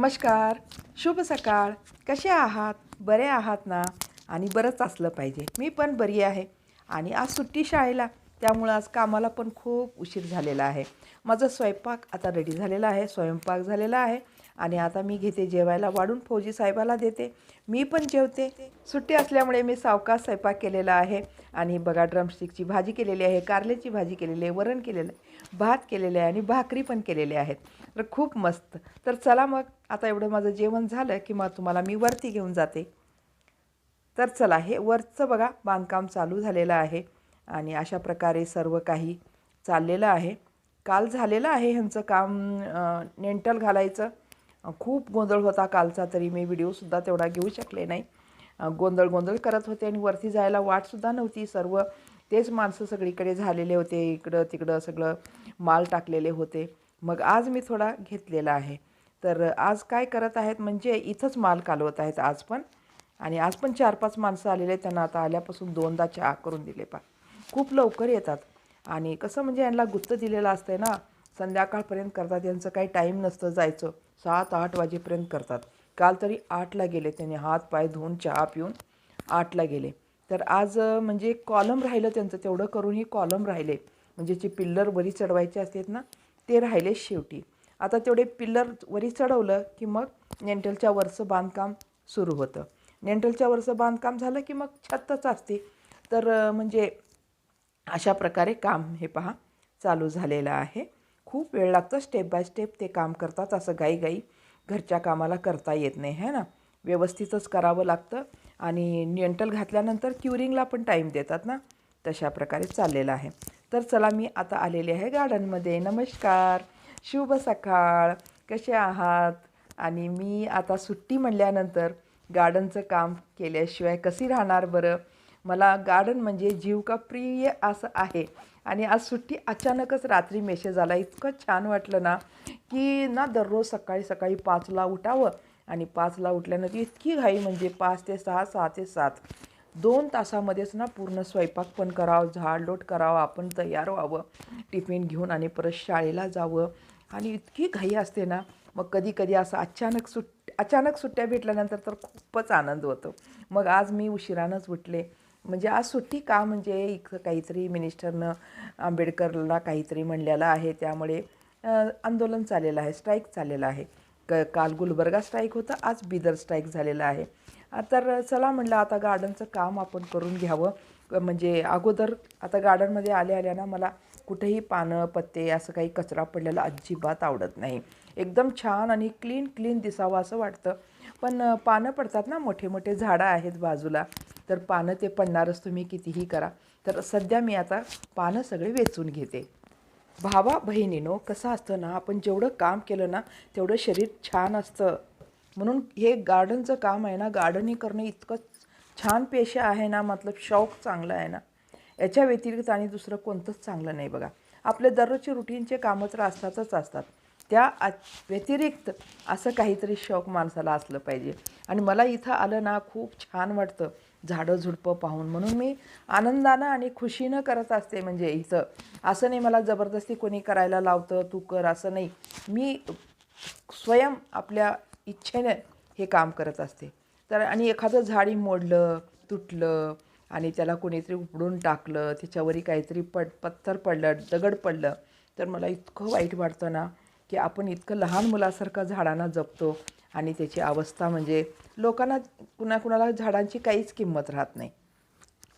नमस्कार. शुभ सकाळ. कसे आहात? बरे आहात ना? आणि बरंच असलं पाहिजे. मी पण बरी आहे. आणि आज सुट्टी शाळेला. त्यामुळं आज कामाला पण खूप उशीर झालेला आहे. माझा स्वयंपाक आता रेडी झालेला आहे. स्वयंपाक झालेला आहे. आणि आता मी घेते जेवायला. वाढून फौजी साहेबाला देते. मी पण जेवते. सुट्टी असल्यामुळे मी सावकाश स्वयंपाक केलेला आहे. आणि बघा ड्रमस्टिकची भाजी केलेली आहे कारल्याची भाजी केलेली आहे वरण केलेलं आहे भात केलेलं आहे आणि भाकरी पण केलेले आहेत. तर खूप मस्त. तर चला मग आता एवढं माझं जेवण झालं की मग तुम्हाला मी वरती घेऊन जाते. तर चला हे वरचं बघा बांधकाम चालू झालेलं आहे आणि अशा प्रकारे सर्व काही चाललेलं आहे. काल झालेलं आहे ह्यांचं काम नेंटल घालायचं. खूप गोंधळ होता कालचा तरी मी व्हिडिओसुद्धा तेवढा घेऊ शकले नाही. गोंधळ गोंधळ करत होते आणि वरती जायला वाटसुद्धा नव्हती. सर्व तेच माणसं सगळीकडे झालेले होते. इकडं तिकडं सगळं माल टाकलेले होते. मग आज मी थोडा घेतलेला आहे. तर आज काय करत आहेत म्हणजे इथंच माल कालवत आहेत आज पण. आणि आज पण चार पाच माणसं आलेले आहेत. त्यांना आता आल्यापासून दोनदा चहा करून दिले पा खूप लवकर येतात. आणि कसं म्हणजे यांना गुत्त दिलेलं असतंय ना संध्याकाळपर्यंत करतात. यांचं काही टाईम नसतं जायचं. सात आठ वाजेपर्यंत करतात. काल तरी आठला गेले त्यांनी हात पाय धुवून चहा पिऊन आठला गेले. तर आज म्हणजे कॉलम राहिलं त्यांचं तेवढं करूनही कॉलम राहिले. म्हणजे जे पिल्लर वरी चढवायचे असतात ना ते राहिले शेवटी. आता तेवढे पिल्लर वरी चढवलं की मग नेंटलच्या वरचं बांधकाम सुरू होतं. नेंटलच्या वरचं बांधकाम झालं की मग छतच असते. तर म्हणजे अशा प्रकारे काम हे पहा चालू झालेलं आहे. खूप वेळ लागतो स्टेप बाय स्टेप ते काम करतात असं गाई घरच्या कामाला करता येत नाही है ना? व्यवस्थितच करावं लागतं आणि नियंटल घातल्यानंतर क्युरिंगला पण टाईम देतात ना? तशा प्रकारे चाललेलं आहे. तर चला मी आता आलेले आहे गार्डनमध्ये. नमस्कार. शुभ सकाळ. कसे आहात? आणि मी आता सुट्टी म्हणल्यानंतर गार्डनचं काम केल्याशिवाय कशी राहणार बरं? मला गार्डन म्हणजे जीव का प्रिय असं आहे. आणि आज सुट्टी अचानकच रात्री मेसेज आला. इतकं छान वाटलं ना की ना दररोज सकाळी सकाळी पाचला उठावं आणि पाचला उठल्यानंतर इतकी घाई म्हणजे पाच ते सहा सहा ते सात. दोन तासामध्येच ना पूर्ण स्वयंपाक पण करावं झाडलोट करावं आपण तयार व्हावं टिफिन घेऊन आणि परत शाळेला जावं. आणि इतकी घाई असते ना मग कधी कधी असं अचानक सुट अचानक सुट्ट्या भेटल्यानंतर तर खूपच आनंद होतो. मग आज मी उशिरानंच उठले. म्हणजे आज सुट्टी का म्हणजे इथं काहीतरी मिनिस्टरनं आंबेडकरला काहीतरी म्हणलेलं आहे त्यामुळे आंदोलन चाललेलं आहे स्ट्राईक चाललेलं आहे. क काल गुलबर्गा स्ट्राईक होतं आज बिदर स्ट्राईक झालेलं आहे. तर चला म्हटलं आता गार्डनचं काम आपण करून घ्यावं. म्हणजे अगोदर आता गार्डनमध्ये आल्या आल्या ना मला कुठेही पानं पत्ते असं काही कचरा पडलेला अजिबात आवडत नाही. एकदम छान आणि क्लीन क्लीन दिसावं असं वाटतं. पण पानं पडतात ना मोठे मोठे झाडं आहेत बाजूला. तर पानं ते पडणारच तुम्ही कितीही करा. तर सध्या मी आता पानं सगळे वेचून घेते. भावा बहिणीनो कसं असतं ना आपण जेवढं काम केलं ना तेवढं शरीर छान असतं. म्हणून हे गार्डनचं काम आहे ना गार्डनिंग करणं इतकं छान पेशा आहे ना मतलब शौक चांगला आहे ना. याच्या व्यतिरिक्त आणि दुसरं कोणतंच चांगलं नाही बघा. आपले दररोजचे रुटीनचे कामं तर असतातच असतात. त्या व्यतिरिक्त असं काहीतरी शौक माणसाला असलं पाहिजे. आणि मला इथं आलं ना खूप छान वाटतं. झाडं झुडपं पाहून. म्हणून मी आनंदानं आणि खुशीनं करत असते म्हणजे इथं. असं नाही मला जबरदस्ती कोणी करायला लावतं तू कर असं नाही. मी स्वयं आपल्या इच्छेने हे काम करत असते. तर आणि एखादं झाडी मोडलं तुटलं आणि त्याला कोणीतरी उपडून टाकलं त्याच्यावरही काहीतरी पड पत्थर पडलं दगड पडलं तर मला इतकं वाईट वाटतं ना. की आपण इतकं लहान मुलासारखं झाडांना जपतो आणि त्याची अवस्था म्हणजे लोकांना कुणा कुणाला झाडांची काहीच किंमत राहत नाही.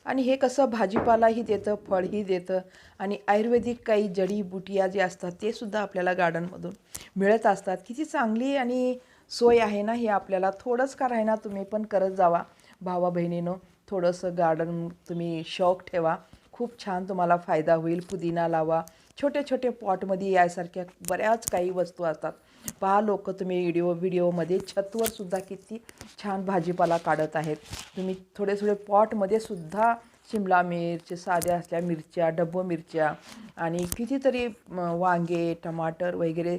आणि हे कसं भाजीपालाही देतं फळही देतं आणि आयुर्वेदिक काही जडीबुटिया जे असतात ते सुद्धा आपल्याला गार्डनमधून मिळत असतात. किती चांगली आणि सोय आहे ना हे आपल्याला. थोडंच का राहीना तुम्ही पण करत जावा. भावा बहिणीनं थोडंसं गार्डन तुम्ही शौक ठेवा. खूप छान तुम्हाला फायदा होईल पुदिना लावा छोटे छोटे पॉटमध्ये यासारख्या बऱ्याच काही वस्तू असतात. पहा लोक तुम्ही व्हिडिओ व्हिडिओमध्ये छतवर सुद्धा किती छान भाजीपाला काढत आहेत. तुम्ही थोडे थोडे पॉटमध्ये सुद्धा शिमला मिरची साध्या असल्या मिरच्या डब्बो मिरच्या आणि कितीतरी वांगे टमाटर वगैरे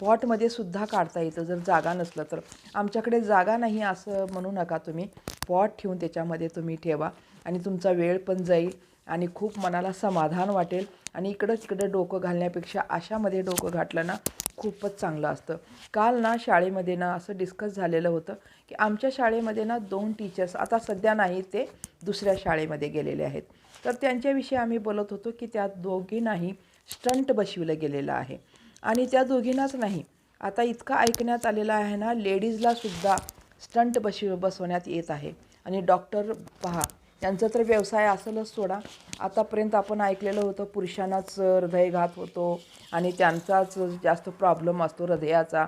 पॉटमध्ये सुद्धा काढता येतं. जर जागा नसलं तर. आमच्याकडे जागा नाही असं म्हणू नका तुम्ही. पॉट ठेवून त्याच्यामध्ये तुम्ही ठेवा आणि तुमचा वेळ पण जाईल. आणि खूप मनाला समाधान वाटेल. आणि इकडं तिकडं डोकं घालण्यापेक्षा अशामध्ये डोकं घातलं ना खूपच चांगलं असतं. काल ना शाळेमध्ये ना असं डिस्कस झालेलं होतं की आमच्या शाळेमध्ये ना दोन टीचर्स आता सध्या नाही ते दुसऱ्या शाळेमध्ये गेलेले आहेत. तर त्यांच्याविषयी आम्ही बोलत होतो की त्या दोघींनाही स्टंट बसविलं गेलेलं आहे. आणि त्या दोघींनाच नाही. आता इतकं ऐकण्यात आलेलं आहे ना लेडीजलासुद्धा स्टंट बसव बसवण्यात येत आहे. आणि डॉक्टर पहा यांचा तर व्यवसाय असेलच सोडा. आतापर्यंत आपण ऐकलेलं होतं पुरुषांनाच हृदयघात होतो आणि त्यांचाच जास्त प्रॉब्लेम असतो हृदयाचा.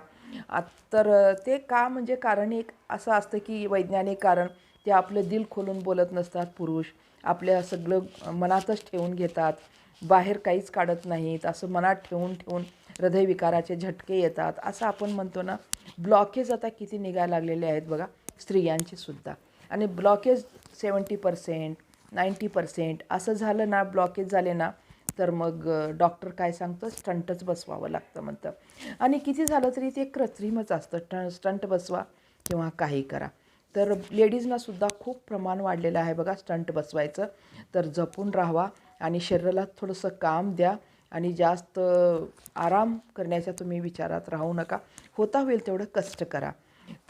आ तर ते का म्हणजे कारण एक असं असतं की वैज्ञानिक कारण ते आपलं दिल खोलून बोलत नसतात पुरुष. आपल्या सगळं मनातच ठेवून घेतात. बाहेर काहीच काढत नाहीत. असं मनात ठेवून ठेवून हृदयविकाराचे झटके येतात. असं आपण म्हणतो ना ब्लॉकेज आता किती निघायला लागलेले आहेत बघा स्त्रियांचे सुद्धा. आणि blockage seventy percent ninety percent असं झालं ना ब्लॉकेज झाले ना तर मग डॉक्टर काय सांगतं? स्टंटच बसवावं लागतं म्हणतं. आणि किती झालं तरी ते कृत्रिमच असतं. ट स्टंट बसवा किंवा काही करा. तर लेडीजनासुद्धा खूप प्रमाण वाढलेलं आहे बघा स्टंट बसवायचं. तर जपून राहावा आणि शरीराला थोडंसं काम द्या आणि जास्त आराम करण्याच्या तुम्ही विचारात राहू नका. होता होईल तेवढं कष्ट करा.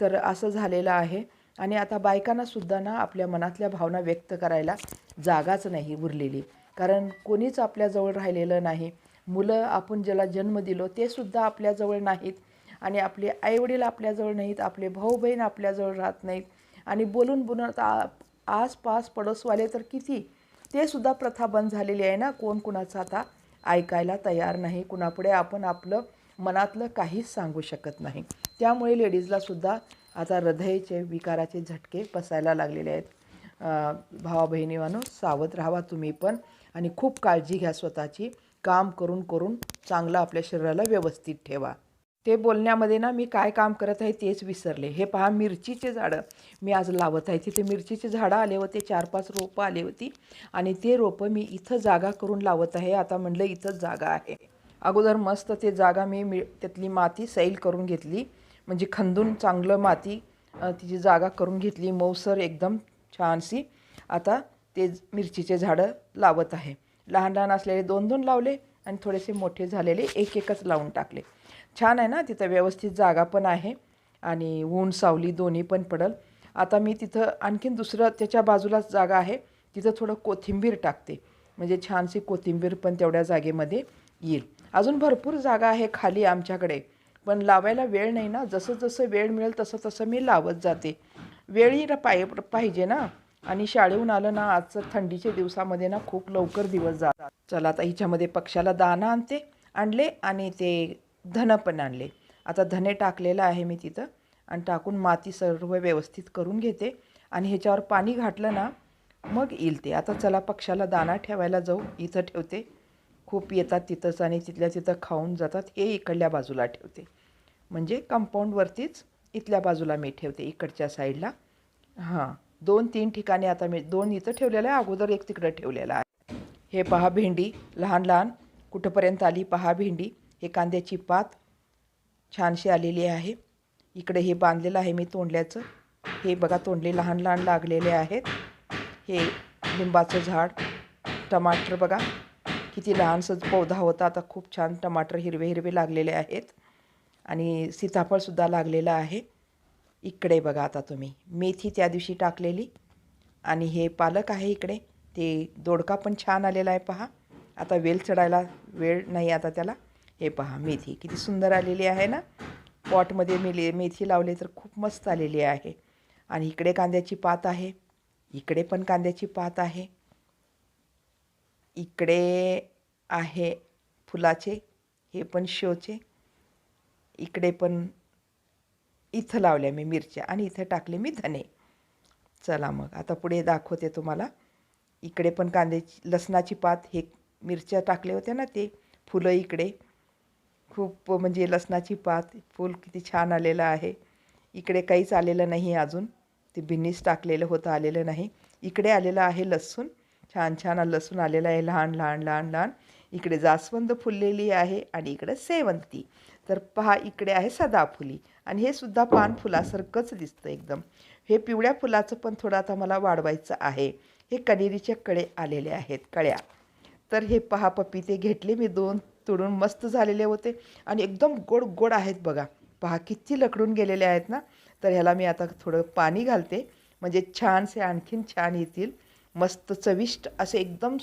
तर असं झालेलं आहे. आणि आता बायकांना सुद्धा ना आपल्या मनातल्या भावना व्यक्त करायला जागाच नाही उरलेली. कारण कोणीच आपल्याजवळ राहिलेलं नाही. मुलं आपण ज्याला जन्म दिलो ते सुद्धा आपल्याजवळ नाहीत. आणि आपले आईवडील आपल्याजवळ नाहीत आपले भाऊ बहीण आपल्याजवळ राहत नाहीत. आणि बोलून बोलून आता आसपास पडोसवाले तर किती? ते सुद्धा प्रथा बंद झालेली आहे ना. कोण कुणाचं आता ऐकायला तयार नाही. कुणापुढे आपण आपलं मनातलं काहीच सांगू शकत नाही. त्यामुळे लेडीजला सुद्धा आता हृदयाचे विकाराचे झटके बसायला लागलेले आहेत. भावा बहिणीवानो सावध राहावा तुम्ही पण आणि खूप काळजी घ्या स्वतःची. काम करून करून चांगलं आपल्या शरीराला व्यवस्थित ठेवा. ते बोलण्यामध्ये ना मी काय काम करत आहे तेच विसरले. हे पहा मिरचीचे झाडं मी आज लावत आहे. तिथे मिरचीचे झाडं आले होते चार पाच रोपं आली होती आणि ते रोपं मी इथं जागा करून लावत आहे. आता म्हणलं इथंच जागा आहे. अगोदर मस्त ते जागा मी मि त्यातली माती सैल करून घेतली. म्हणजे खंदून चांगलं माती तिची जागा करून घेतली. मऊसर एकदम छानशी. आता ते मिरचीचे झाडं लावत आहे. लहान लहान असलेले दोन दोन लावले आणि थोडेसे मोठे झालेले एक एकच लावून टाकले. छान आहे ना तिथं व्यवस्थित जागा पण आहे आणि ऊन सावली दोन्ही पण पडल. आता मी तिथं आणखीन दुसरं त्याच्या बाजूलाच जागा आहे. तिथं थोडं कोथिंबीर टाकते. म्हणजे छानशी कोथिंबीर पण तेवढ्या जागेमध्ये येईल. अजून भरपूर जागा आहे खाली आमच्याकडे. पण लावायला वेळ नाही ना. जसं जसं वेळ मिळेल तसं तसं मी लावत जाते. वेळही पाय पाहिजे ना. आणि शाळेहून आलं ना आजचं थंडीच्या दिवसामध्ये ना खूप लवकर दिवस जातात. चला आता हिच्यामध्ये पक्षाला दाना आणते आणले आणि ते धनं पण आणले. आता धने टाकलेलं आहे मी तिथं आणि टाकून माती सर्व व्यवस्थित करून घेते. आणि ह्याच्यावर पाणी घातलं ना मग येईल ते. आता चला पक्षाला दाना ठेवायला जाऊ. इथं ठेवते. खूप येतात तिथंच आणि तिथल्या तिथं खाऊन जातात. हे इकडल्या बाजूला ठेवते. म्हणजे कंपाऊंडवरतीच इथल्या बाजूला मी ठेवते इकडच्या साईडला हां दोन तीन ठिकाणी आता मी दोन इथं ठेवलेलं आहे अगोदर एक तिकडं ठेवलेलं आहे. हे पहा भेंडी लहान लहान. कुठंपर्यंत आली पहा भेंडी. हे कांद्याची पात छानशी आलेली आहे. इकडे हे बांधलेलं आहे मी तोंडल्याचं. हे बघा तोंडले लहान लहान लागलेले आहेत. हे लिंबाचं झाड टमाटर बघा. किती लहानसं पौधा होता. आता खूप छान टमाटर हिरवे हिरवे लागलेले आहेत. आणि सीताफळसुद्धा लागलेलं आहे. इकडे बघा आता तुम्ही. मेथी त्या दिवशी टाकलेली आणि हे पालक आहे इकडे. ते दोडका पण छान आलेला आहे पहा. आता वेल चढायला वेळ नाही आता त्याला. हे पहा मेथी. किती सुंदर आलेली आहे ना. पॉटमध्ये मी मेथी लावले तर खूप मस्त आलेली आहे. आणि इकडे कांद्याची पात आहे. इकडे पण कांद्याची पात आहे. इकडे आहे फुलाचे हे पण शोचे इकडे पण इथं लावल्या मी मिरच्या आणि इथं टाकले मी धने. चला मग आता पुढे दाखवते तुम्हाला. इकडे पण कांद्याची लसणाची पात हे मिरच्या टाकले होत्या ना ते फुलं इकडे. खूप म्हणजे लसणाची पात फूल किती छान आलेलं आहे. इकडे काहीच आलेलं नाही अजून. ते बिन्नीस टाकलेलं होतं आलेलं नाही. इकडे आलेलं आहे लसूण. छान छान लसूण आलेलं आहे लहान लहान लहान लहान. इकडे जास्वंद फुललेली आहे आणि इकडे सेवंती. तर पहा इकडे आहे सदाफुली. आणि हे सुद्धा पान फुलासारखंच दिसतं एकदम. हे पिवळ्या फुलाचं पण थोडं आता मला वाढवायचं आहे. हे कनेरीचे कडे आलेले आहेत कळ्या. तर हे पहा पपिते घेतले मी दोन तोडून मस्त झालेले होते. आणि एकदम गोड गोड आहेत बघा. पहा किती लकडून गेलेले आहेत ना. तर ह्याला मी आता थोडं पाणी घालते. म्हणजे छानसे आणखीन छान येतील. मस्त चविष्ट असे एकदम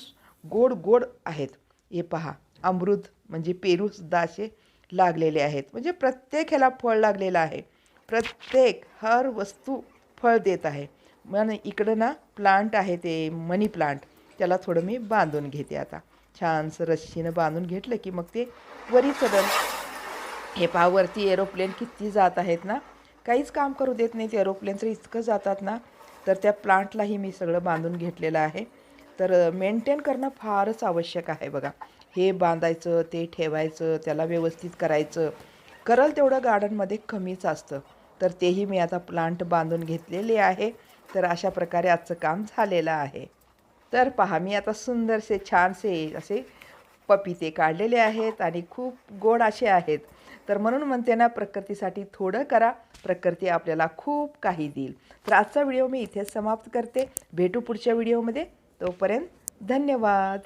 गोड गोड आहेत. हे पहा अमृत म्हणजे पेरूसुद्धा असे लागलेले आहेत. म्हणजे प्रत्येक ह्याला फळ लागलेलं आहे. प्रत्येक हर वस्तू फळ देत आहे. मन इकडं ना प्लांट आहे ते मनी प्लांट त्याला थोडं मी बांधून घेते आता. छानसं रस्सीनं बांधून घेतलं की मग ते वरी चढल हे पावरती एरोप्लेन किती जात आहेत ना. काहीच काम करू देत नाहीत. एरोप्लेनचं इतकं जातात ना. तर त्या प्लांटलाही मी सगळं बांधून घेतलेलं आहे. तर मेंटेन करणं फारच आवश्यक आहे बघा. हे बांधायचं ते ठेवायचं त्याला व्यवस्थित करायचं. करल तेवढं गार्डनमध्ये कमीच असतं. तर तेही मी आता प्लांट बांधून घेतलेले आहे. तर अशा प्रकारे आजचं काम झालेलं आहे. तर पहा मी आता सुंदरसे छानसे असे पपिते काढलेले आहेत आणि खूप गोड असे आहेत. तर म्हणून म्हणते ना प्रकृतीसाठी थोडं करा प्रकृती आपल्याला खूप काही देईल. तर आजचा व्हिडिओ मी इथेच समाप्त करते. भेटू पुढच्या व्हिडिओमध्ये. तोपर्यंत धन्यवाद.